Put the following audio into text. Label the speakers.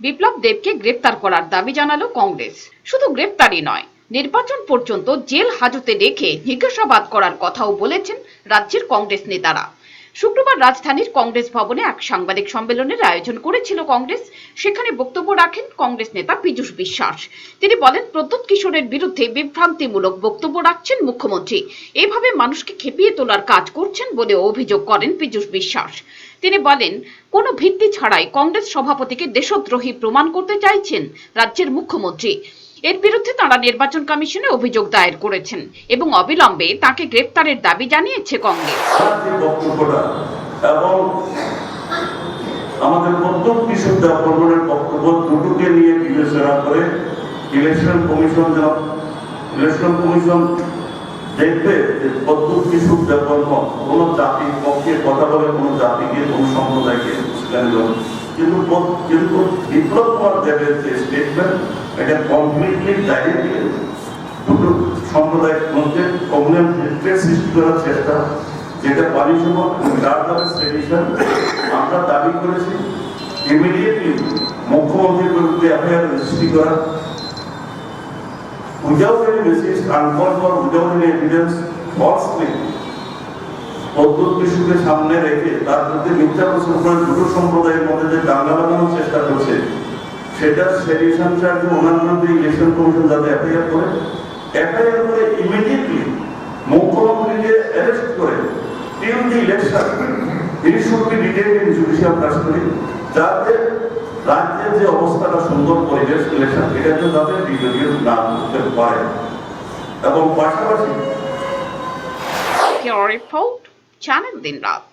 Speaker 1: বিপ্লব দেবকে গ্রেপ্তার করার দাবি জানালো কংগ্রেস। শুধু গ্রেপ্তারই নয়, নির্বাচন পর্যন্ত জেল হাজতে রেখে জিজ্ঞাসাবাদ করার কথাও বলেছেন রাজ্যের কংগ্রেস নেতারা। শুক্রবার রাজধানীর কংগ্রেস ভবনে এক সাংবাদিক সম্মেলনের আয়োজন করেছিল কংগ্রেস। সেখানে বক্তব্য রাখেন কংগ্রেস নেতা পীযূষ বিশ্বাস। তিনি বলেন, প্রদ্যুৎ কিশোরের বিরুদ্ধে বিভ্রান্তিমূলক বক্তব্য রাখছেন মুখ্যমন্ত্রী। এভাবে মানুষকে খেপিয়ে তোলার কাজ করছেন বলে অভিযোগ করেন পীযূষ বিশ্বাস। তিনি বলেন, কোনো ভিত্তি ছাড়াই কংগ্রেস সভাপতিকে দেশদ্রোহী প্রমাণ করতে চাইছেন রাজ্যের মুখ্যমন্ত্রী। এর বিরুদ্ধে তারা নির্বাচন কমিশনে অভিযোগ দায়ের করেছেন এবং অবিলম্বে তাকে গ্রেপ্তারের দাবি জানিয়েছে কংগ্রেস
Speaker 2: আমাদের প্রত্যেক কৃষক দেববর্মনের বক্তব্য দুটোকে নিয়ে বিবেচনা করে ইলেকশন কমিশন ইলেকশন কমিশন দেখবে যে প্রত্যেক কৃষক দেববর্ম কোন জাতির পক্ষে কথা বলে কোন জাতিকে, কোন সম্প্রদায়কে। কিন্তু কিন্তু বিপ্লব কুমার দেবের যে স্টেটমেন্ট এটা কমপ্লিটলি ডাইরেক্টলি দুটো সম্প্রদায়ের মধ্যে কমিউনাল হেট্রেড সৃষ্টি করার চেষ্টা, যেটা পানিসম যার আমরা দাবি করেছি। ইমিডিয়েটলি মুখ্যমন্ত্রীর বিরুদ্ধে এফআইআর রেজিস্ট্রি করা। Without any basis আনকল without any evidence falsely পদ্ধতি শিশুকে সামনে রেখে তার বিরুদ্ধে মিথ্যা প্রচার করে দুটো সম্প্রদায়ের মধ্যে যে দাঙ্গা লাগানোর চেষ্টা করছে, সেটা সেডিশন চার্জে ওনার বিরুদ্ধে ইলেকশন কমিশন যাতে এফআইআর করে এফআইআর করে ইমিডিয়েটলি মুখ্যমন্ত্রীকে অ্যারেস্ট করে টিল দি ইলেকশন তিনি শুড বি জুডিশিয়াল কাস্টডি যাতে রাজ্যের যে অবস্থাটা, সুন্দর পরিবেশ ইলেকশন এটাতে যাতে বিরোধী না করতে পারে। এবং পাশাপাশি
Speaker 1: রিপোর্ট चैनल दिन रात